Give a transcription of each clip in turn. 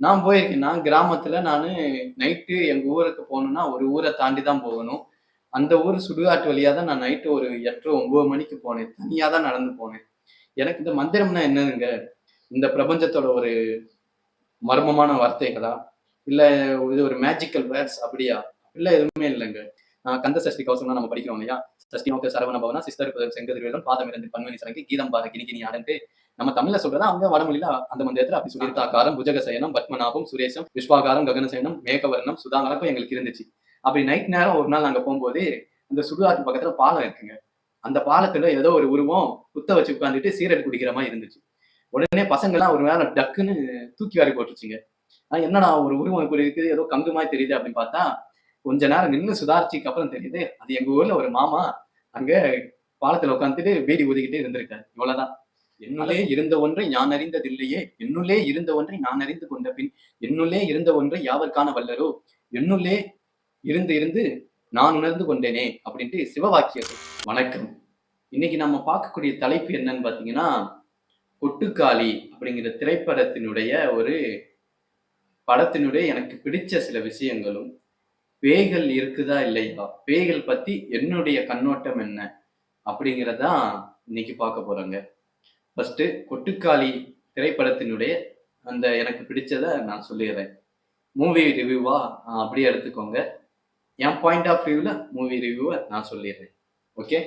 நான் போயிருக்கேன். நான் கிராமத்துல நான் நைட்டு எங்க ஊருக்கு போகணும்னா ஒரு ஊரை தாண்டி தான் போகணும். அந்த ஊர் சுடுகாட்டு வழியா தான் நான் நைட்டு ஒரு 8, 9 மணிக்கு போனேன். தனியா தான் நடந்து போனேன். எனக்கு இந்த மந்திரம்னா என்னதுங்க? இந்த பிரபஞ்சத்தோட ஒரு மர்மமான வார்த்தைகளா? இல்ல இது ஒரு மேஜிக்கல் வேர்ட்ஸ் அப்படியா? இல்ல எதுவுமே இல்லைங்க நான் கந்த சஷ்டி கவசம்னா நம்ம படிக்கிறோம் இல்லையா? "சஷ்டி நோக்க சரவண பவனா, சிஸ்தர் செங்கதிர்வேலன், பாதம் இருந்து பன்மணி சரங்கி, கீதம் பாத கிணி கிணி ஆடன்ட்டு" நம்ம தமிழ்ல சொல்றதா அவங்க வடமொழியில அந்த மந்திரத்துல அப்படி சொல்லியிருக்காக்காரம், புஜகசயனம், பத்மநாபம், சுரேஷம், விஸ்வாகாரம், ககனசயனம், மேகவர்ணம், சுதாகரக்கும் எங்களுக்கு இருந்துச்சு. அப்படி நைட் நேரம் ஒரு நாள் நாங்க போகும்போது அந்த சுடுகாட்டு பக்கத்துல பாலம் இருக்குங்க. அந்த பாலத்துல ஏதோ ஒரு உருவம் குத்த வச்சு உட்கார்ந்துட்டு சீரட் குடிக்கிற மாதிரி இருந்துச்சு. உடனே பசங்கள்லாம் ஒரு நேரம் டக்குன்னு தூக்கி வாரி போட்டுருச்சுங்க. ஆனா என்னடா ஒரு உருவம் இப்படி இருக்குது, ஏதோ கங்கு மாதிரி தெரியுது அப்படின்னு பார்த்தா, கொஞ்ச நேரம் நின்னு சுதாரிச்சதுக்கு அப்புறம் தெரியுது, அது எங்க ஊர்ல ஒரு மாமா அங்க பாலத்துல உட்கார்ந்துட்டு பீடி ஊதிக்கிட்டு இருந்திருக்காரு. இவ்வளவுதான். "என்னுள்ளே இருந்த ஒன்றை நான் அறிந்ததில்லையே, என்னுள்ளே இருந்த ஒன்றை நான் அறிந்து கொண்ட பின், என்னுள்ளே இருந்த ஒன்றை யாவர் காண வல்லரோ, என்னுள்ளே இருந்து இருந்து நான் உணர்ந்து கொண்டேனே" அப்படின்ட்டு சிவவாக்கியர் வணக்கம். இன்னைக்கு நம்ம பார்க்கக்கூடிய தலைப்பு என்னன்னு பார்த்தீங்கன்னா, "கொட்டுக்காளி" அப்படிங்கிற திரைப்படத்தினுடைய ஒரு படத்தினுடைய எனக்கு பிடிச்ச சில விஷயங்களும், பேய்கள் இருக்குதா இல்லையா? பேய்கள் பத்தி என்னுடைய கண்ணோட்டம் என்ன? அப்படிங்கிறதான் இன்னைக்கு பார்க்க போறோங்க. ஃபஸ்ட்டு "கொட்டுக்காளி" திரைப்படத்தினுடைய அந்த எனக்கு பிடிச்சதை நான் சொல்லிடுறேன் மூவி ரிவ்யூவா அப்படியே எடுத்துக்கோங்க. என் பாயிண்ட் ஆஃப் வியூவில் மூவி ரிவ்யூவை நான் சொல்லிடுறேன் ஓகே.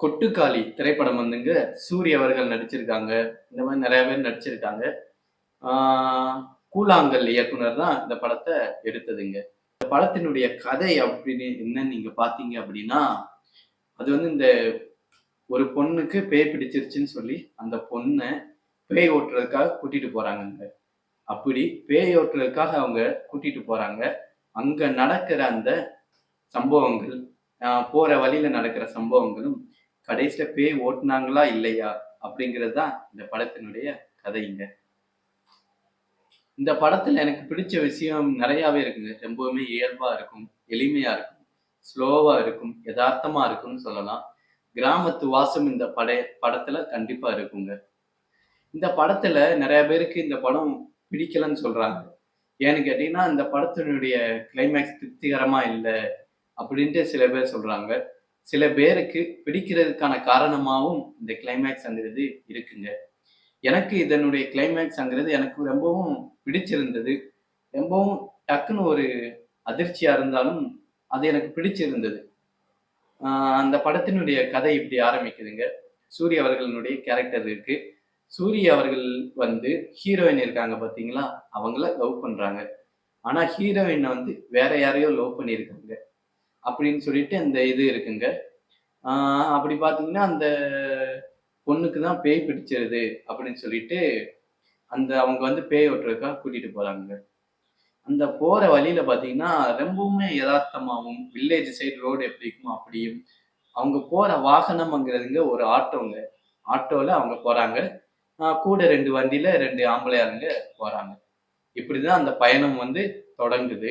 "கொட்டுக்காளி" திரைப்படம் வந்துங்க சூரிய அவர்கள் நடிச்சிருக்காங்க. இந்த மாதிரி நிறைய பேர் நடிச்சிருக்காங்க. கூழாங்கல் இயக்குனர் தான் இந்த படத்தை எடுத்ததுங்க. இந்த படத்தினுடைய கதை அப்படின்னு என்னன்னு நீங்க பார்த்தீங்க அப்படின்னா, அது வந்து இந்த ஒரு பொண்ணுக்கு பேய் பிடிச்சிருச்சுன்னு சொல்லி, அந்த பொண்ண பேய் ஓட்டுறதுக்காக கூட்டிட்டு போறாங்கங்க. அப்படி பேய் ஓட்டுறதுக்காக அவங்க கூட்டிட்டு போறாங்க. அங்க நடக்கிற அந்த சம்பவங்கள், போற வழியில நடக்கிற சம்பவங்களும், கடைசியில பேய் ஓட்டுனாங்களா இல்லையா? அப்படிங்கிறது தான் இந்த படத்தினுடைய கதைங்க. இந்த படத்துல எனக்கு பிடிச்ச விஷயம் நிறையாவே இருக்குங்க. ரொம்பவுமே இயல்பா இருக்கும், எளிமையா இருக்கும், ஸ்லோவா இருக்கும், யதார்த்தமா இருக்கும்னு சொல்லலாம். கிராமத்து வாசம் இந்த படைய படத்துல கண்டிப்பா இருக்குங்க. இந்த படத்துல நிறைய பேருக்கு இந்த படம் பிடிக்கலன்னு சொல்றாங்க. ஏன்னு கேட்டீங்கன்னா, இந்த படத்தினுடைய கிளைமேக்ஸ் திருப்திகரமா இல்லை அப்படின்ட்டு சில பேர் சொல்றாங்க. சில பேருக்கு பிடிக்கிறதுக்கான காரணமாகவும் இந்த கிளைமேக்ஸ்ங்கிறது இருக்குங்க. எனக்கு இதனுடைய கிளைமேக்ஸ்ங்கிறது எனக்கு ரொம்பவும் பிடிச்சிருந்தது. ரொம்பவும் டக்குன்னு ஒரு அதிர்ச்சியா இருந்தாலும், அது எனக்கு பிடிச்சிருந்தது. அந்த படத்தினுடைய கதை இப்படி ஆரம்பிக்குதுங்க. சூரி அவர்களினுடைய கேரக்டர் இருக்கு. சூரி அவர்கள் வந்து ஹீரோயின் இருக்காங்க பார்த்தீங்களா? அவங்கள லவ் பண்றாங்க. ஆனா ஹீரோயினை வந்து வேற யாரையோ லவ் பண்ணியிருக்காங்க. அப்படின்னு சொல்லிட்டு அந்த இது இருக்குங்க. அப்படி பார்த்தீங்கன்னா, அந்த பொண்ணுக்கு தான் பேய் பிடிச்சிருது அப்படின்னு சொல்லிட்டு, அந்த அவங்க வந்து பேய் ஓட்டுறதுக்காக கூட்டிட்டு போறாங்க அந்த போகிற வழியில் பார்த்தீங்கன்னா, ரொம்பவுமே யதார்த்தமாகவும் வில்லேஜ் சைடு ரோடு எப்படி இருக்குமோ அப்படியும், அவங்க போகிற வாகனம்ங்கிறதுங்க ஒரு ஆட்டோங்க. ஆட்டோவில் அவங்க போகிறாங்க கூட ரெண்டு வண்டியில் ரெண்டு ஆம்பளையாருங்க போகிறாங்க இப்படி தான் அந்த பயணம் வந்து தொடங்குது.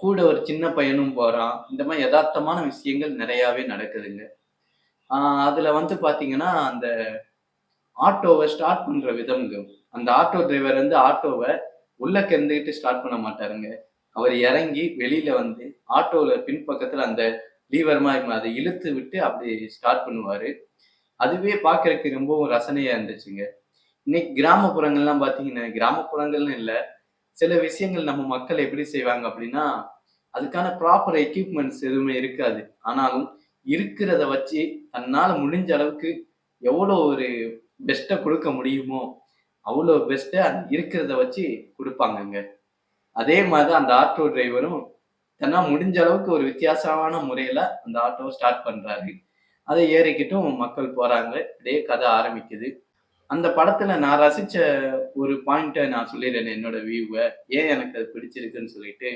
கூட ஒரு சின்ன பையனும் போகிறான் இந்த மாதிரி எதார்த்தமான விஷயங்கள் நிறையாவே நடக்குதுங்க. அதில் வந்து பார்த்தீங்கன்னா, அந்த ஆட்டோவை ஸ்டார்ட் பண்ணுற விதம்ங்க. அந்த ஆட்டோ டிரைவர் வந்து ஆட்டோவை உள்ளக்க இருந்துகிட்டு ஸ்டார்ட் பண்ண மாட்டாருங்க. அவர் இறங்கி வெளியில வந்து ஆட்டோல பின்பக்கத்துல அந்த லீவர் மாதிரி அதை இழுத்து விட்டு அப்படி ஸ்டார்ட் பண்ணுவாரு. அதுவே பார்க்கறதுக்கு ரொம்பவும் ரசனையா இருந்துச்சுங்க. இன்னைக்கு கிராமப்புறங்கள்லாம் பார்த்தீங்கன்னா, கிராமப்புறங்கள்னு இல்லை சில விஷயங்கள் நம்ம மக்கள் எப்படி செய்வாங்க அப்படின்னா, அதுக்கான ப்ராப்பர் எக்யூப்மெண்ட்ஸ் எதுவுமே இருக்காது. ஆனாலும் இருக்கிறத வச்சு தன்னால முடிஞ்ச அளவுக்கு எவ்வளோ ஒரு பெஸ்ட்டை கொடுக்க முடியுமோ, அவ்வளோ பெஸ்ட்ட இருக்கிறத வச்சு கொடுப்பாங்கங்க அதே மாதிரி தான் அந்த ஆட்டோ டிரைவரும் தன்னால் முடிஞ்ச அளவுக்கு ஒரு வித்தியாசமான முறையில் அந்த ஆட்டோவை ஸ்டார்ட் பண்ணுறாரு அதை ஏறிக்கிட்டும் மக்கள் போகிறாங்க அப்படியே கதை ஆரம்பிக்குது. அந்த படத்தில் நான் ரசித்த ஒரு பாயிண்ட்டை நான் சொல்லிடுறேன் என்னோட வியூவை ஏன் எனக்கு அது பிடிச்சிருக்குன்னு சொல்லிட்டு.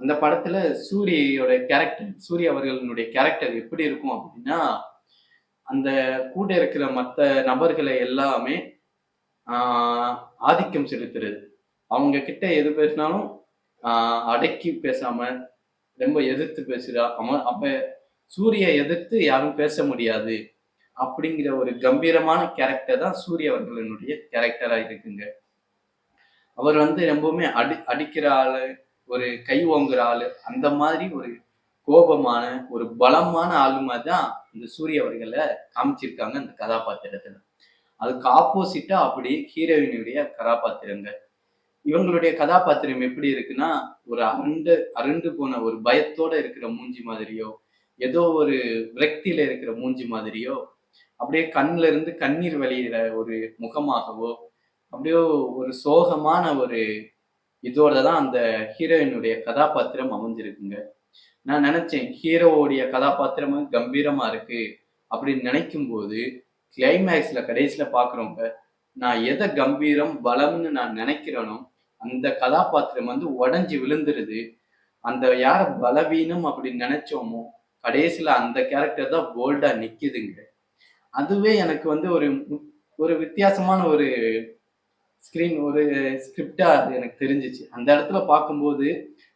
அந்த படத்துல சூரியோட கேரக்டர் சூரிய அவர்களுடைய கேரக்டர் எப்படி இருக்கும் அப்படின்னா, அந்த கூட இருக்கிற மற்ற நபர்களை எல்லாமே ஆதிக்கம் செலுத்துறது. அவங்க கிட்ட எது பேசினாலும் அடக்கி பேசாம, ரொம்ப எதிர்த்து பேசுறா. அவன் அப்ப சூரிய எதிர்த்து யாரும் பேச முடியாது. அப்படிங்கிற ஒரு கம்பீரமான கேரக்டர் தான் சூரிய அவர்களினுடைய கேரக்டரா இருக்குங்க அவர் வந்து ரொம்பவுமே அடி அடிக்கிற ஆளு ஒரு கை ஓங்குற ஆளு அந்த மாதிரி ஒரு கோபமான ஒரு பலமான ஆளு தான் இந்த சூரிய அவர்களை காமிச்சிருக்காங்க அந்த கதாபாத்திரத்துல அதுக்கு ஆப்போசிட்டா அப்படி ஹீரோயினுடைய கதாபாத்திரங்க. இவங்களுடைய கதாபாத்திரம் எப்படி இருக்குன்னா ஒரு அருண்டு அருண்டு போன ஒரு பயத்தோட இருக்கிற மூஞ்சி மாதிரியோ ஏதோ ஒரு விரக்தியில இருக்கிற மூஞ்சி மாதிரியோ அப்படியே கண்ணுல இருந்து கண்ணீர் வழியிற ஒரு முகமாகவோ அப்படியோ ஒரு சோகமான ஒரு இதோட தான் அந்த ஹீரோயினுடைய கதாபாத்திரம் அமைஞ்சிருக்குங்க. நான் நினைச்சேன் ஹீரோவுடைய கதாபாத்திரமும் கம்பீரமா இருக்கு அப்படின்னு நினைக்கும் போது கிளைமேக்ஸில் கடைசியில் பாக்குறவங்க நான் எதை கம்பீரம் பலம்னு நான் நினைக்கிறேனோ அந்த கதாபாத்திரம் வந்து உடஞ்சி விழுந்துருது. அந்த யார பலவீனம் அப்படின்னு நினைச்சோமோ கடைசியில் அந்த கேரக்டர் தான் போல்டாக நிற்கிதுங்க அதுவே எனக்கு வந்து ஒரு ஒரு வித்தியாசமான ஒரு ஸ்கிரீன் ஒரு ஸ்கிரிப்டா அது எனக்கு தெரிஞ்சிச்சு. அந்த இடத்துல பார்க்கும்போது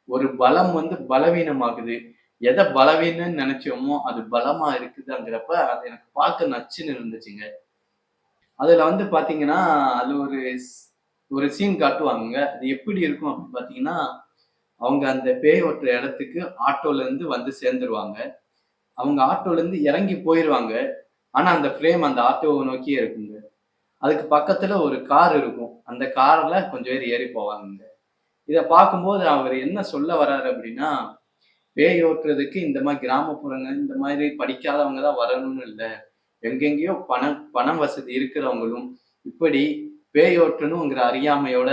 ஒரு பலம் வந்து பலவீனமாகுது. எதை பலவீனம்னு நினைச்சோமோ அது பலமா இருக்குதுங்கிறப்ப அது எனக்கு பார்க்க நச்சுன்னு இருந்துச்சுங்க. அதுல வந்து பாத்தீங்கன்னா அது ஒரு ஒரு சீன் காட்டுவாங்க அது எப்படி இருக்கும் அப்படின்னு பாத்தீங்கன்னா அவங்க அந்த பேய் ஒட்டுற இடத்துக்கு ஆட்டோல இருந்து வந்து சேர்ந்துருவாங்க. அவங்க ஆட்டோல இருந்து இறங்கி போயிருவாங்க. ஆனா அந்த ஃப்ரேம் அந்த ஆட்டோவை நோக்கியே இருக்குங்க. அதுக்கு பக்கத்துல ஒரு கார் இருக்கும். அந்த கார்ல கொஞ்சம் பேர் ஏறி போவாங்க இதை பார்க்கும்போது அவர் என்ன சொல்ல வர்றாரு அப்படின்னா பேய் ஓட்டுறதுக்கு இந்த மாதிரி கிராமப்புறங்க இந்த மாதிரி படிக்காதவங்க தான் வரணும்னு இல்லை. எங்கெங்கேயோ பணம் பணம் வசதி இருக்கிறவங்களும் இப்படி பேய் ஓட்டணுங்கிற அறியாமையோட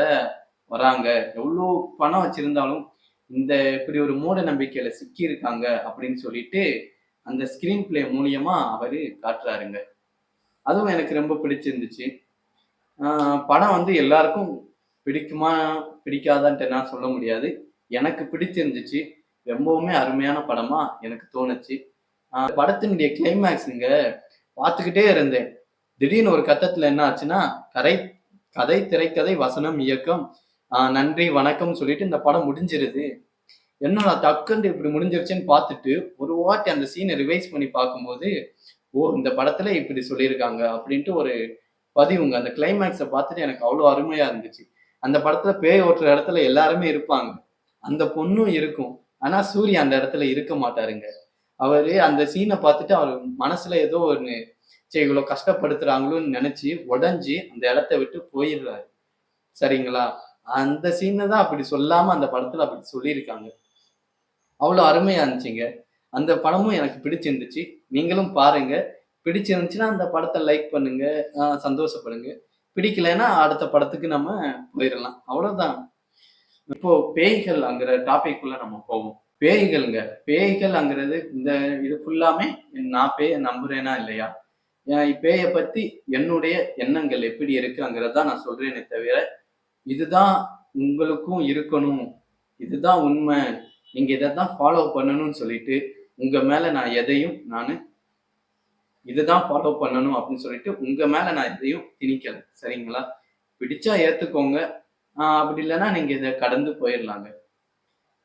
வராங்க. எவ்வளோ பணம் வச்சிருந்தாலும் இந்த இப்படி ஒரு மூட நம்பிக்கையில சிக்கி இருக்காங்க அப்படின்னு சொல்லிட்டு அந்த ஸ்கிரீன் பிளே மூலியமா அவரு காட்டுறாருங்க. அதுவும் எனக்கு ரொம்ப பிடிச்சிருந்துச்சு. படம் வந்து எல்லாருக்கும் பிடிக்குமா பிடிக்காதான்ட்டு நான் சொல்ல முடியாது. எனக்கு பிடிச்சிருந்துச்சு. ரொம்பவுமே அருமையான படமா எனக்கு தோணுச்சு. படத்தினுடைய கிளைமேக்ஸுங்க பார்த்துக்கிட்டே இருந்தேன். திடீர்னு ஒரு கட்டத்துல என்ன ஆச்சுன்னா கரை கதை திரைக்கதை வசனம் இயக்கம். நன்றி வணக்கம் சொல்லிட்டு இந்த படம் முடிஞ்சிருது. என்னடா டக்குன்னு இப்படி முடிஞ்சிருச்சுன்னு பார்த்துட்டு ஒரு வாட்டி அந்த சீனை ரிவைஸ் பண்ணி பார்க்கும்போது ஓ இந்த படத்துல இப்படி சொல்லியிருக்காங்க அப்படின்ட்டு ஒரு பதிவுங்க அந்த கிளைமேக்ஸை பார்த்துட்டு எனக்கு அவ்வளோ அருமையா இருந்துச்சு. அந்த படத்துல பேய் ஓட்டுற இடத்துல எல்லாருமே இருப்பாங்க. அந்த பொண்ணும் இருக்கும். ஆனா சூர்யா அந்த இடத்துல இருக்க மாட்டாருங்க. அவரு அந்த சீனை பார்த்துட்டு அவர் மனசுல ஏதோ ஒன்று சரி இவ்வளவு கஷ்டப்படுத்துறாங்களோன்னு நினைச்சு உடஞ்சி அந்த இடத்த விட்டு போயிடுறாரு. சரிங்களா? அந்த சீனை தான் அப்படி சொல்லாம அந்த படத்துல அப்படி சொல்லியிருக்காங்க. அவ்வளோ அருமையா இருந்துச்சுங்க. அந்த படமும் எனக்கு பிடிச்சிருந்துச்சு. நீங்களும் பாருங்க. பிடிச்சிருந்துச்சுன்னா அந்த படத்தை லைக் பண்ணுங்க. சந்தோஷப்படுங்க. பிடிக்கலைன்னா அடுத்த படத்துக்கு நம்ம போயிடலாம். அவ்வளோதான் இப்போ பேய்கள் அங்கிற டாபிக் உள்ள நம்ம போவோம். பேய்கள்ங்க. பேய்கள்ங்கிறது இந்த இது ஃபுல்லாமே நான் பேய நம்புறேனா இல்லையா? என் பேயை பத்தி என்னுடைய எண்ணங்கள் எப்படி இருக்குங்கிறத நான் சொல்றேனே தவிர இதுதான் உங்களுக்கும் இருக்கணும். இதுதான் உண்மை. நீங்க இதை தான் ஃபாலோ பண்ணணும்னு சொல்லிட்டு உங்க மேல நான் எதையும் நான் இதுதான் ஃபாலோ பண்ணணும் அப்படின்னு சொல்லிட்டு உங்க மேல நான் எதையும் திணிக்கல. சரிங்களா? பிடிச்சா ஏத்துக்கோங்க. அப்படி இல்லைன்னா நீங்க இதை கடந்து போயிடலாங்க.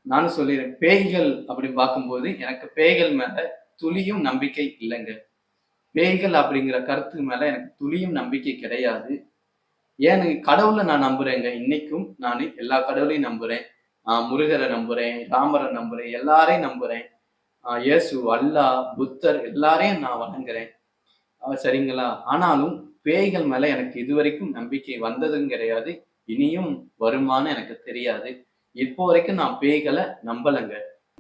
நானும் சொல்லிடுறேன் பேய்கள் அப்படி பார்க்கும்போது எனக்கு பேய்கள் மேல துளியும் நம்பிக்கை இல்லைங்க. பேய்கள் அப்படிங்கிற கருத்து மேல எனக்கு துளியும் நம்பிக்கை கிடையாது. ஏன்னு கடவுளை நான் நம்புறேங்க. இன்னைக்கும் நான் எல்லா கடவுளையும் நம்புறேன். முருகரை நம்புறேன் ராமரை நம்புறேன் எல்லாரையும் நம்புறேன். இயேசு அல்லா புத்தர் எல்லாரையும் நான் வணங்குறேன். சரிங்களா? ஆனாலும் பேய்கள் மேல எனக்கு இதுவரைக்கும் நம்பிக்கை வந்ததும் கிடையாது. இனியும் வருமான்னு எனக்கு தெரியாது. இப்போ வரைக்கும் நான் பேய்களை நம்பலைங்க.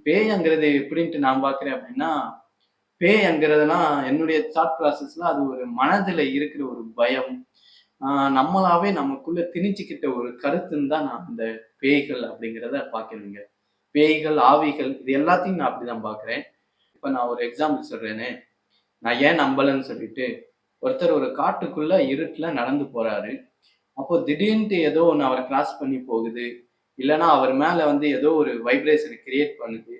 பேய்ங்கிறது எப்படின்ட்டு நான் பார்க்குறேன் அப்படின்னா பேய்ங்கிறதுலாம் என்னுடைய தாட் ப்ராசஸ்ல அது ஒரு மனதில் இருக்கிற ஒரு பயம். நம்மளாவே நமக்குள்ள திணிச்சுக்கிட்ட ஒரு கருத்துன்னு தான் நான் அந்த பேய்கள் அப்படிங்கிறத பார்க்கணுங்க பேய்கள் ஆவிகள் இது எல்லாத்தையும் நான் அப்படிதான் பார்க்குறேன். இப்போ நான் ஒரு எக்ஸாம்பிள் சொல்றேனே. நான் ஏன் நம்பலைன்னு சொல்லிட்டு ஒருத்தர் ஒரு காட்டுக்குள்ள இருட்டில் நடந்து போறாரு. அப்போ திடீர்னுட்டு ஏதோ ஒன்று அவரை கிராஸ் பண்ணி போகுது. இல்லைன்னா அவர் மேலே வந்து ஏதோ ஒரு வைப்ரேஷனை கிரியேட் பண்ணுது.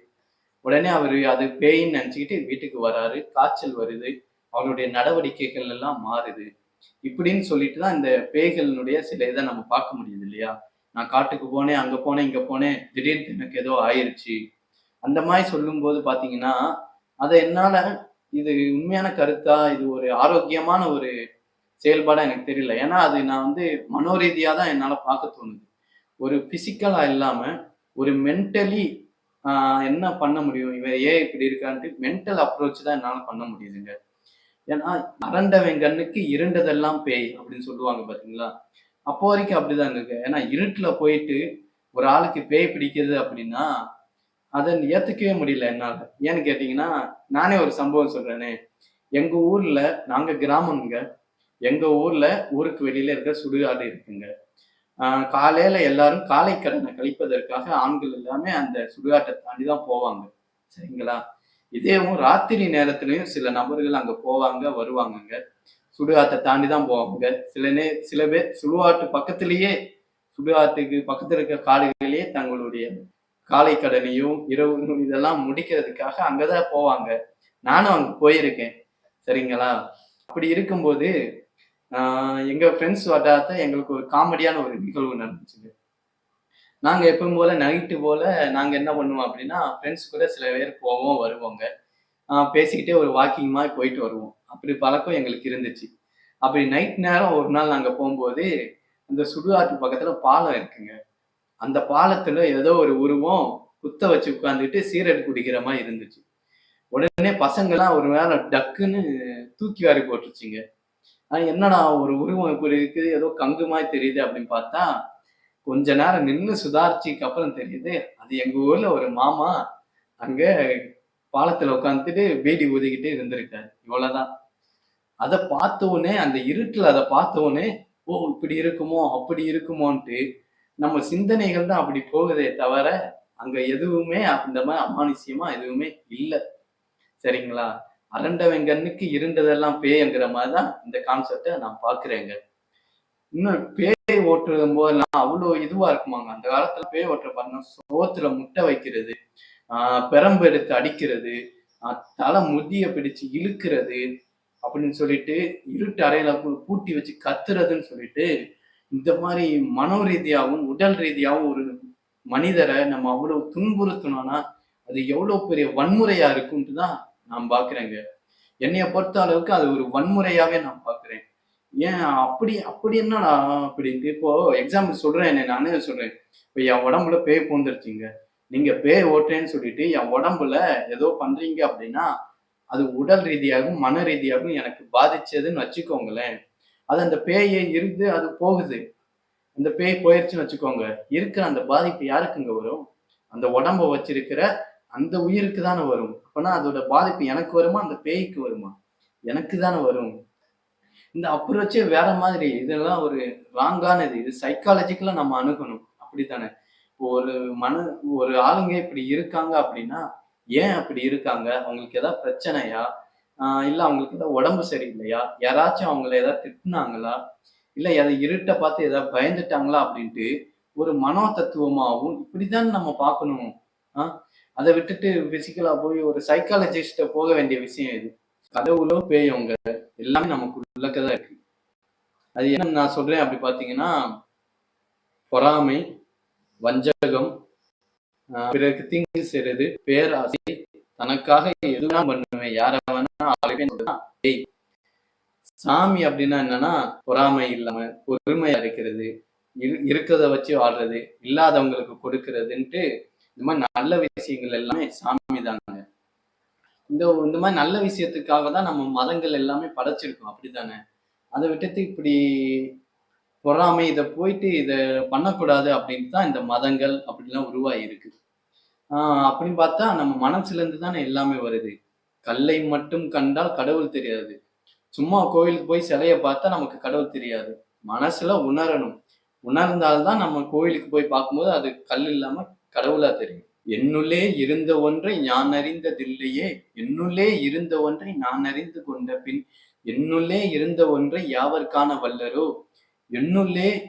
உடனே அவர் அது பேயின்னு நினச்சிக்கிட்டு வீட்டுக்கு வராரு. காய்ச்சல் வருது. அவருடைய நடவடிக்கைகள் எல்லாம் மாறுது. இப்படின்னு சொல்லிட்டு தான் இந்த பேய்களினுடைய சில இதை நம்ம பார்க்க முடியுது இல்லையா? நான் காட்டுக்கு போனேன் அங்கே போனேன் இங்கே போனேன் திடீர்னு எனக்கு ஏதோ ஆயிடுச்சு அந்த மாதிரி சொல்லும்போது பார்த்தீங்கன்னா அதை என்னால் இது உண்மையான கருத்தா? இது ஒரு ஆரோக்கியமான ஒரு செயல்பாடாக எனக்கு தெரியல. ஏன்னா அது நான் வந்து மனோரீதியாக தான் என்னால் பார்க்க தோணுது. ஒரு ஃபிசிக்கலாக இல்லாமல் ஒரு மென்டலி என்ன பண்ண முடியும்? இவன் ஏன் இப்படி இருக்கான்ட்டு மென்டல் அப்ரோச் தான் என்னால் பண்ண முடியுதுங்க. ஏன்னா அரண்டவன் கண்ணுக்கு இருண்டதெல்லாம் பேய் அப்படின்னு சொல்லுவாங்க பார்த்தீங்களா அப்போ வரைக்கும் அப்படிதான் இருக்கு. ஏன்னா இருட்டில் போயிட்டு ஒரு ஆளுக்கு பேய் பிடிக்குது அப்படின்னா அதை ஏற்றுக்கவே முடியல என்னால். ஏன்னு கேட்டிங்கன்னா நானே ஒரு சம்பவம் சொல்கிறேனே எங்கள் ஊரில் நாங்கள் கிராமங்க எங்கள் ஊரில் ஊருக்கு வெளியில இருக்க சுடுகாடு இருக்குங்க. காலையில் எல்லாரும் காலை கடனை கழிப்பதற்காக ஆண்கள் எல்லாமே அந்த சுடுகாட்டை தாண்டி தான் போவாங்க. சரிங்களா? இதேவும் ராத்திரி நேரத்துலையும் சில நபர்கள் அங்கே போவாங்க வருவாங்கங்க. சுடுகாட்டை தாண்டி தான் போவாங்க. சில நே சில பேர் சுடுகாட்டு பக்கத்திலேயே சுடுகாட்டுக்கு பக்கத்தில் இருக்க காடுகளிலேயே தங்களுடைய காலை கடனையும் இரவு இதெல்லாம் முடிக்கிறதுக்காக அங்கதான் போவாங்க. நானும் அங்க போயிருக்கேன். சரிங்களா? அப்படி இருக்கும்போது எங்கள் எங்க ஃப்ரெண்ட்ஸ் வட்டாரத்தை எங்களுக்கு ஒரு காமெடியான ஒரு நிகழ்வு நடந்துச்சுங்க. நாங்க எப்பவும் போல நைட்டு போல நாங்க என்ன பண்ணுவோம் அப்படின்னா ஃப்ரெண்ட்ஸ் கூட சில பேர் போவோம் வருவோங்க. பேசிக்கிட்டே ஒரு வாக்கிங் மாதிரி போயிட்டு வருவோம். அப்படி பழக்கம் எங்களுக்கு இருந்துச்சு. அப்படி நைட் நேரம் ஒரு நாள் நாங்க போகும்போது அந்த சுடுகாட்டு பக்கத்துல பாலம் இருக்குங்க. அந்த பாலத்துல ஏதோ ஒரு உருவம் குத்த வச்சு உட்காந்துட்டு சீரட் குடிக்கிற மாதிரி இருந்துச்சு. உடனே பசங்கள்லாம் ஒரு வேலை டக்குன்னு தூக்கி வாரி போட்டுருச்சுங்க. ஆனால் என்னடா ஒரு உருவம் இப்படி இருக்குது? ஏதோ கங்கு மாதிரி தெரியுது அப்படின்னு பார்த்தா கொஞ்ச நேரம் நின்று சுதாரிச்சிக்கு அப்புறம் தெரியுது அது எங்கள் ஊரில் ஒரு மாமா அங்கே பாலத்தில் உட்காந்துட்டு பீடி ஊதிக்கிட்டு இருந்திருக்காரு. இவ்வளோதான் அதை பார்த்த உடனே அந்த இருட்டில் அதை பார்த்த உடனே ஓ இப்படி இருக்குமோ அப்படி இருக்குமோன்ட்டு நம்ம சிந்தனைகள் தான் அப்படி போகுதே தவிர அங்கே எதுவுமே அந்த மாதிரி அமானுஷ்யமாக எதுவுமே இல்லை. சரிங்களா? அரண்டவன் கண்ணுக்கு இருண்டதெல்லாம் பேய்ங்கிற மாதிரி தான் இந்த கான்செப்டை நான் பார்க்குறேங்க. இன்னும் பேய் ஓட்டுறது போதெல்லாம் அவ்வளோ இதுவா இருக்குமாங்க. அந்த காலத்துல பேய் ஓட்டுற பாருங்க சோத்துல முட்டை வைக்கிறது ஆஹ் பெரம்பு எடுத்து அடிக்கிறது தலை முதிய பிடிச்சு இழுக்கிறது அப்படின்னு சொல்லிட்டு இருட்டு அறையில பூட்டி வச்சு கத்துறதுன்னு சொல்லிட்டு இந்த மாதிரி மனோ ரீதியாகவும் உடல் ரீதியாகவும் ஒரு மனிதரை நம்ம அவ்வளவு துன்புறுத்தணும்னா அது எவ்வளவு பெரிய வன்முறையா இருக்கும்ட்டு தான் நான் பாக்குறேங்க என்னைய பொறுத்த அளவுக்கு அது ஒரு வன்முறையாவே நான் பாக்குறேன் ஏன் அப்படி அப்படி என்னடா அப்படின்ட்டு இப்போ எக்ஸாம்பிள் சொல்றேன் என்ன நானே சொல்றேன். இப்போ என் உடம்புல பேய் பூந்துருச்சுங்க. நீங்க பேய் ஓட்டுறேன்னு சொல்லிட்டு என் உடம்புல ஏதோ பண்றீங்க அப்படின்னா அது உடல் ரீதியாகவும் மன ரீதியாகவும் எனக்கு பாதிச்சதுன்னு வச்சுக்கோங்களேன். அது அந்த பேயை இருந்து அது போகுது. அந்த பேய் போயிடுச்சுன்னு வச்சுக்கோங்க. இருக்கிற அந்த பாதிப்பு யாருக்குங்க வரும்? அந்த உடம்ப வச்சிருக்கிற அந்த உயிருக்கு தானே வரும். அப்பனா அதோட பாதிப்பு எனக்கு வருமா? அந்த பேய்க்கு வருமா? எனக்கு தானே வரும். இந்த அப்ரோச்சே வேற மாதிரி இதெல்லாம் ஒரு ராங்கானது இது சைக்காலஜிக்கலா நம்ம அணுகணும். அப்படித்தானே? இப்போ ஒரு மன ஒரு ஆளுங்க இப்படி இருக்காங்க அப்படின்னா ஏன் அப்படி இருக்காங்க? அவங்களுக்கு ஏதாவது பிரச்சனையா? ஆஹ் இல்ல அவங்களுக்கு ஏதாவது உடம்பு சரியில்லையா? யாராச்சும் அவங்கள ஏதாவது திட்டுனாங்களா? இல்ல எதை இருட்டை பார்த்து ஏதாவது பயந்துட்டாங்களா அப்படின்ட்டு ஒரு மனோ தத்துவமாகவும் இப்படிதான் நம்ம பார்க்கணும். ஆஹ் அதை விட்டுட்டு பிசிக்கலா போய் ஒரு சைக்காலஜிஸ்ட போக வேண்டிய விஷயம் இது கடவுளோ பேயவங்க எல்லாமே நமக்கு உள்ளக்கதான் இருக்கு. அது என்ன நான் சொல்றேன் அப்படி பாத்தீங்கன்னா பொறாமை வஞ்சகம் பிறகு பிறருக்கு தீங்கு செய்யறது பேராசை தனக்காக எதுவும் பண்ணுவேன் யார வேணா பேய் சாமி அப்படின்னா என்னன்னா பொறாமை இல்லாம பொறுமையா இருக்கிறது இருக்கிறத வச்சு வாழ்றது இல்லாதவங்களுக்கு கொடுக்கறதுன்ட்டு இந்த மாதிரி நல்ல விஷயங்கள் எல்லாமே சாமி தாங்க. இந்த இந்த மாதிரி நல்ல விஷயத்துக்காக தான் நம்ம மதங்கள் எல்லாமே படைச்சிருக்கோம். அப்படிதானே அதை விட்டுட்டு இப்படி பொறாமை இதை போயிட்டு இதை பண்ணக்கூடாது அப்படின்ட்டு தான் இந்த மதங்கள் அப்படிலாம் உருவாகிருக்கு ஆஹ் அப்படின்னு பார்த்தா நம்ம மனசுல இருந்து தானே எல்லாமே வருது. கல்லை மட்டும் கண்டால் கடவுள் தெரியாது. சும்மா கோயிலுக்கு போய் சிலையை பார்த்தா நமக்கு கடவுள் தெரியாது. மனசுல உணரணும். உணர்ந்தால்தான் நம்ம கோயிலுக்கு போய் பார்க்கும்போது அது கல் இல்லாம கடவுளா தெரியும். என்னுள்ளே இருந்த ஒன்றை நான் அறிந்ததில்லையே என்னுள்ளே இருந்த ஒன்றை நான் அறிந்து கொண்ட பின் என்னுள்ளே இருந்த ஒன்றை யாவர்கான வல்லரோ? என்னுள்ளே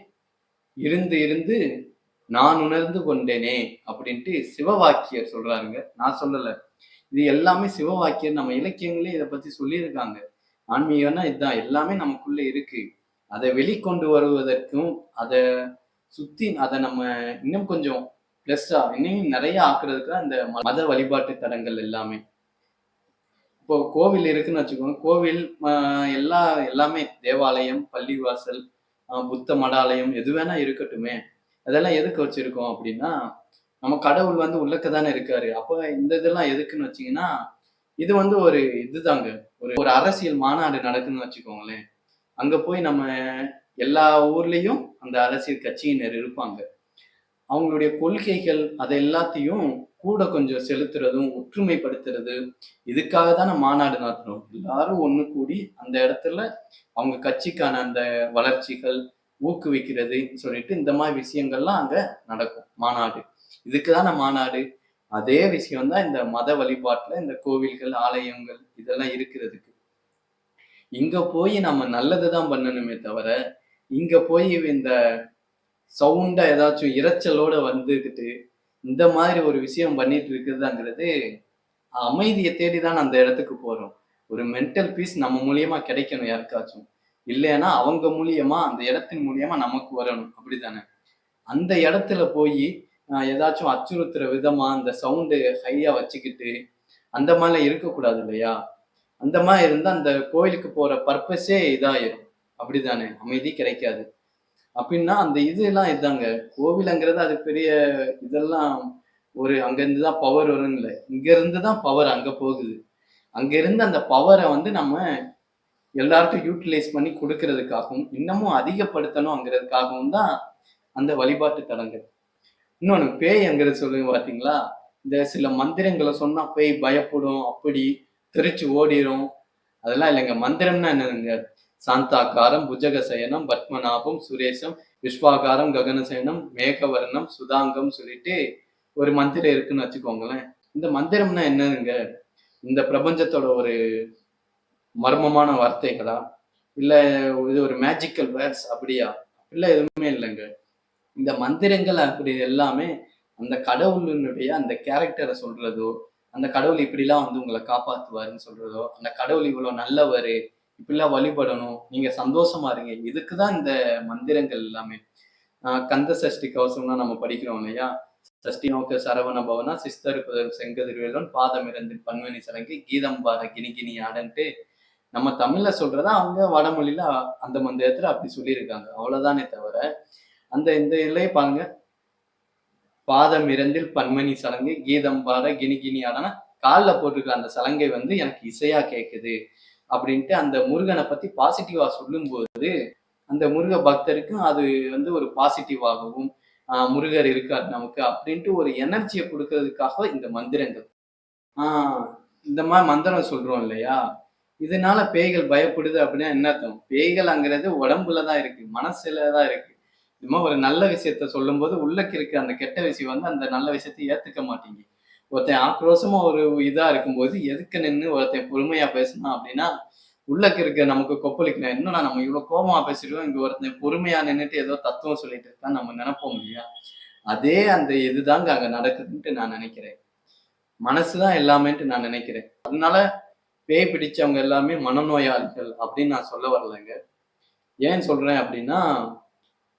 இருந்து இருந்து நான் உணர்ந்து கொண்டேனே அப்படின்ட்டு சிவவாக்கியர் சொல்றாருங்க. நான் சொல்லல. இது எல்லாமே சிவவாக்கியர் நம்ம இலக்கியங்களே இதை பத்தி சொல்லியிருக்காங்க. ஆன்மீகம்னா இதுதான். எல்லாமே நமக்குள்ள இருக்கு. அதை வெளிக்கொண்டு வருவதற்கும் அதை சுத்தி அதை நம்ம இன்னும் கொஞ்சம் பிளஸ்ஸா இன்னும் நிறைய ஆக்குறதுக்கு அந்த இந்த மத வழிபாட்டு தடங்கள் எல்லாமே. இப்போ கோவில் இருக்குன்னு வச்சுக்கோங்க. கோவில் எல்லா எல்லாமே தேவாலயம் பள்ளிவாசல் புத்த மடாலயம் எது வேணா இருக்கட்டுமே. அதெல்லாம் எதுக்கு வச்சிருக்கோம் அப்படின்னா நம்ம கடவுள் வந்து உள்ளக்க தானே இருக்காரு. அப்போ இந்த இதெல்லாம் எதுக்குன்னு வச்சீங்கன்னா இது வந்து ஒரு இதுதாங்க. ஒரு ஒரு அரசியல் மாநாடு நடக்குதுன்னு வச்சுக்கோங்களேன். அங்க போய் நம்ம எல்லா ஊர்லயும் அந்த அரசியல் கட்சியினர் இருப்பாங்க. அவங்களுடைய கொள்கைகள் அதை எல்லாத்தையும் கூட கொஞ்சம் செலுத்துறதும் ஒற்றுமைப்படுத்துறது இதுக்காக தானே மாநாடு நடத்துறோம். எல்லாரும் ஒன்று கூடி அந்த இடத்துல அவங்க கட்சிக்கான அந்த வளர்ச்சிகள் ஊக்குவிக்கிறது சொல்லிட்டு இந்த மாதிரி விஷயங்கள்லாம் அங்கே நடக்கும் மாநாடு. இதுக்கு தானே மாநாடு? அதே விஷயம் தான் இந்த மத வழிபாட்டில் இந்த கோவில்கள் ஆலயங்கள் இதெல்லாம் இருக்கிறதுக்கு. இங்க போய் நம்ம நல்லது தான் பண்ணணுமே தவிர இங்க போய் இந்த சவுண்டா ஏதாச்சும் இறைச்சலோட வந்துக்கிட்டு இந்த மாதிரி ஒரு விஷயம் பண்ணிட்டு இருக்குதுங்கிறது அமைதியை தேடி தான் அந்த இடத்துக்கு போறோம். ஒரு மென்டல் பீஸ் நம்ம மூலியமா கிடைக்கணும் யாருக்காச்சும். இல்லைன்னா அவங்க மூலியமா அந்த இடத்தின் மூலியமா நமக்கு வரணும். அப்படிதானே? அந்த இடத்துல போய் ஏதாச்சும் அச்சுறுத்துற விதமா அந்த சவுண்டு ஹையா வச்சுக்கிட்டு அந்த மாதிரிலாம் இருக்கக்கூடாது இல்லையா? அந்த மாதிரி இருந்தா அந்த கோயிலுக்கு போற பர்பஸே இதாயிரும். அப்படிதானே? அமைதி கிடைக்காது. அப்படின்னா அந்த இதெல்லாம் இதாங்க. கோவிலங்கிறது அது பெரிய இதெல்லாம் ஒரு அங்கிருந்து தான் பவர் வரும் இல்லை இங்கிருந்து தான் பவர் அங்கே போகுது. அங்கேருந்து அந்த பவரை வந்து நம்ம எல்லாருக்கும் யூட்டிலைஸ் பண்ணி கொடுக்கறதுக்காகவும் இன்னமும் அதிகப்படுத்தணுங்கிறதுக்காகவும் தான் அந்த வழிபாட்டு தலங்கள். இன்னொன்று பேய்ங்கிறது சொல்லுங்க பார்த்தீங்களா இந்த சில மந்திரங்களை சொன்னால் பேய் பயப்படும் அப்படி தெரிச்சு ஓடிரும். அதெல்லாம் இல்லைங்க. மந்திரம்னா என்னதுங்க? சாந்தாக்காரம் புஜகசயனம் பத்மநாபம் சுரேஷம் விஸ்வாகாரம் ககனசயனம் மேகவர்ணம் சுதாங்கம் சொல்லிட்டு ஒரு மந்திரம் இருக்குன்னு வச்சுக்கோங்களேன். இந்த மந்திரம்னா என்னதுங்க? இந்த பிரபஞ்சத்தோட ஒரு மர்மமான வார்த்தைகளா? இல்ல இது ஒரு மேஜிக்கல் வேர்ட்ஸ் அப்படியா? இல்ல எதுவுமே இல்லைங்க. இந்த மந்திரங்கள் அப்படி எல்லாமே அந்த கடவுளினுடைய அந்த கேரக்டரை சொல்றதோ அந்த கடவுள் இப்படிலாம் வந்து உங்களை காப்பாத்துவாருன்னு சொல்றதோ அந்த கடவுள் இவ்வளவு நல்லவர் இப்படிலாம் வழிபடணும். நீங்க சந்தோஷமா இருங்க. இதுக்கு தான் இந்த மந்திரங்கள் எல்லாமே. ஆஹ் கந்த சஷ்டி கவசம்னா நம்ம படிக்கிறோம் இல்லையா? சஷ்டி நோக்க சரவண பவனா சிஸ்தர் செங்கதிர்வேலன் பாதம் இறந்து பன்மணி சடங்கு கீதம் பாத கிணி கிணி ஆடன்ட்டு நம்ம தமிழ்ல சொல்றதா அவங்க வடமொழியில அந்த மந்திரத்துல அப்படி சொல்லியிருக்காங்க. அவ்வளவுதானே தவிர அந்த இந்த இதுலயே பாருங்க. பாதம் இறந்தில் பன்மணி சலங்கை கீதம் பாட கிணி கிணி ஆடனா காலில் போட்டிருக்க அந்த சலங்கை வந்து எனக்கு இசையா கேட்குது அப்படின்ட்டு அந்த முருகனை பத்தி பாசிட்டிவா சொல்லும்போது அந்த முருக பக்தருக்கும் அது வந்து ஒரு பாசிட்டிவாகவும் முருகர் இருக்கார் நமக்கு அப்படின்ட்டு ஒரு எனர்ஜியை கொடுக்கறதுக்காக இந்த மந்திரங்கள். ஆஹ் இந்த மாதிரி மந்திரம் சொல்றோம் இல்லையா? இதனால பேய்கள் பயப்படுது அப்படின்னா என்ன அர்த்தம்? பேய்கள்ங்கிறது உடம்புல தான் இருக்கு மனசுல தான் இருக்கு. இந்த ஒரு நல்ல விஷயத்த சொல்லும்போது உள்ளக்கு இருக்க அந்த கெட்ட விஷயம் வந்து அந்த நல்ல விஷயத்த ஏத்துக்க மாட்டீங்க. ஒருத்தன் ஆக்ரோஷமா ஒரு இதா இருக்கும்போது எதுக்கு நின்று ஒருத்தன் பொறுமையா பேசணும் அப்படின்னா உள்ளக்கு இருக்க நமக்கு கொப்பளிக்கணும். என்னன்னா நம்ம இவ்வளவு கோபமா பேசிடுவோம் இங்க ஒருத்தன் பொறுமையா நின்றுட்டு ஏதோ தத்துவம் சொல்லிட்டு இருக்கா நம்ம நினைப்போம் இல்லையா? அதே அந்த இதுதாங்க அங்க நடக்குதுன்ட்டு நான் நினைக்கிறேன். மனசுதான் எல்லாமேன்ட்டு நான் நினைக்கிறேன். அதனால பேய் பிடிச்சவங்க எல்லாமே மனநோயாளிகள் அப்படின்னு நான் சொல்ல வரலைங்க. ஏன் சொல்றேன் அப்படின்னா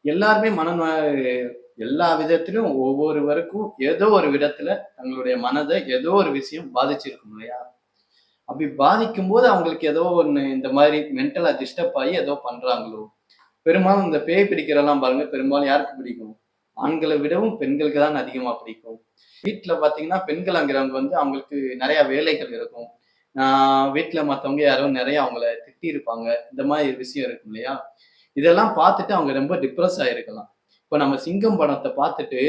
எல்லாருமே மனநோய் எல்லா விதத்திலும் ஒவ்வொருவருக்கும் ஏதோ ஒரு விதத்துல தங்களுடைய மனதை ஏதோ ஒரு விஷயம் பாதிச்சிருக்கும் இல்லையா? அப்படி பாதிக்கும் போது அவங்களுக்கு ஏதோ ஒண்ணு இந்த மாதிரி மென்டலா டிஸ்டர்ப் ஆகி ஏதோ பண்றாங்களோ? பெரும்பாலும் இந்த பேய் பிடிக்கிறதெல்லாம் பாருங்க பெரும்பாலும் யாருக்கு பிடிக்கும்? ஆண்களை விடவும் பெண்களுக்கு தான் அதிகமா பிடிக்கும். வீட்டுல பாத்தீங்கன்னா பெண்கள்ங்கிறவங்க வந்து அவங்களுக்கு நிறைய வேலைகள் இருக்கும். ஆஹ் வீட்டுல மத்தவங்க யாரோ நிறைய அவங்கள திட்டி இருப்பாங்க இந்த மாதிரி விஷயம் இருக்கும் இல்லையா? இதெல்லாம் பார்த்துட்டு அவங்க ரொம்ப டிப்ரெஸ் ஆயிருக்கலாம். இப்போ நம்ம சிங்கம் படத்தை பார்த்துட்டு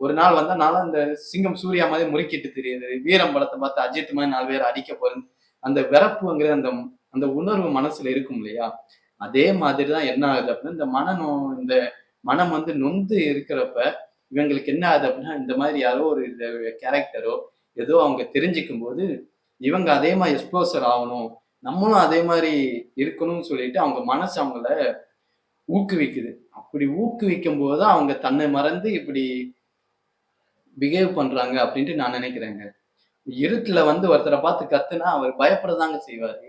ஒரு நாள் வந்தா நானும் அந்த சிங்கம் சூர்யா மாதிரி முறுக்கிட்டு தெரியுது வீரம் படத்தை பார்த்து அஜித் மாதிரி நாலு பேர் அடிக்க போறது அந்த விறப்புங்கிற அந்த அந்த உணர்வு மனசுல இருக்கும் இல்லையா? அதே மாதிரி தான் என்ன ஆகுது அப்படின்னா இந்த மனநோ இந்த மனம் வந்து நொந்து இருக்கிறப்ப இவங்களுக்கு என்ன ஆகுது அப்படின்னா இந்த மாதிரி யாரோ ஒரு கேரக்டரோ ஏதோ அவங்க தெரிஞ்சுக்கும் போது இவங்க அதே மாதிரி எக்ஸ்ப்ளோசர் ஆகணும் நம்மளும் அதே மாதிரி இருக்கணும்னு சொல்லிட்டு அவங்க மனசு அவங்கள ஊக்குவிக்குது. அப்படி ஊக்குவிக்கும் போது அவங்க தன்னை மறந்து இப்படி பிஹேவ் பண்றாங்க அப்படின்ட்டு நான் நினைக்கிறேங்க இருட்டில் வந்து ஒருத்தரை பார்த்து கத்துனா அவர் பயப்படதாங்க செய்வார்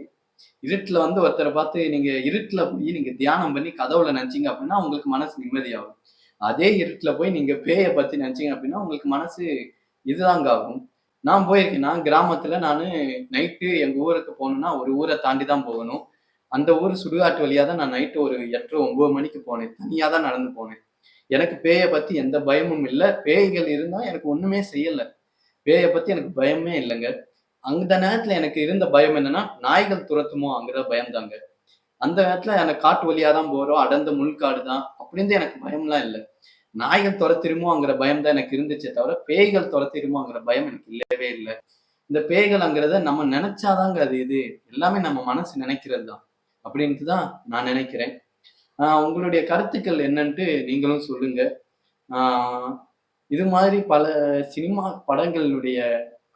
இருட்டில் வந்து ஒருத்தரை பார்த்து நீங்கள் இருட்டில் போய் நீங்கள் தியானம் பண்ணி கதவுல நினச்சிங்க அப்படின்னா உங்களுக்கு மனசு நிம்மதியாகும் அதே இருட்டில் போய் நீங்கள் பேயை பற்றி நினச்சிங்க அப்படின்னா உங்களுக்கு மனசு இதுதாங்க ஆகும் நான் போயிருக்கேன். நான் கிராமத்தில் நான் நைட்டு எங்கள் ஊருக்கு போகணுன்னா ஒரு ஊரை தாண்டி தான் போகணும். அந்த ஊர் சுடுகாட்டு வழியாக தான் நான் நைட்டு ஒரு 8:30, 9 மணிக்கு போனேன். தனியாக தான் நடந்து போனேன். எனக்கு பேயை பற்றி எந்த பயமும் இல்லை பேய்கள் இருந்தால் எனக்கு ஒன்றுமே செய்யலை பேயை பற்றி எனக்கு பயமே இல்லைங்க அந்த நேரத்தில் எனக்கு இருந்த பயம் என்னன்னா, நாய்கள் துரத்துமோ அங்கிற பயம்தாங்க அந்த நேரத்தில் எனக்கு காட்டு வழியாக தான் போகிறோம் அடர்ந்த முள்காடு தான். அப்படின்னு எனக்கு பயம்லாம் இல்லை நாய்கள் தொரத்திருமோங்கிற பயம் தான் எனக்கு இருந்துச்சே தவிர, பேய்கள் துரத்திருமோங்கிற பயம் எனக்கு இல்லவே இல்லை இந்த பேய்கள்ங்கிறத நம்ம நினைச்சாதாங்க அது இது. எல்லாமே நம்ம மனசு நினைக்கிறது தான். அப்படின்ட்டு தான் நான் நினைக்கிறேன் உங்களுடைய கருத்துக்கள் என்னன்ட்டு நீங்களும் சொல்லுங்க. இது மாதிரி பல சினிமா படங்களுடைய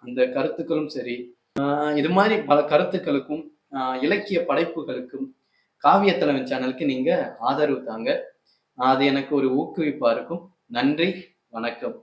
அந்த கருத்துக்களும் சரி, இது மாதிரி பல கருத்துக்களுக்கும், இலக்கிய படைப்புகளுக்கும், காவியத்தலைவன் சேனலுக்கு நீங்க ஆதரவு தாங்க. அது எனக்கு ஒரு ஊக்குவிப்பா இருக்கும். நன்றி, வணக்கம்.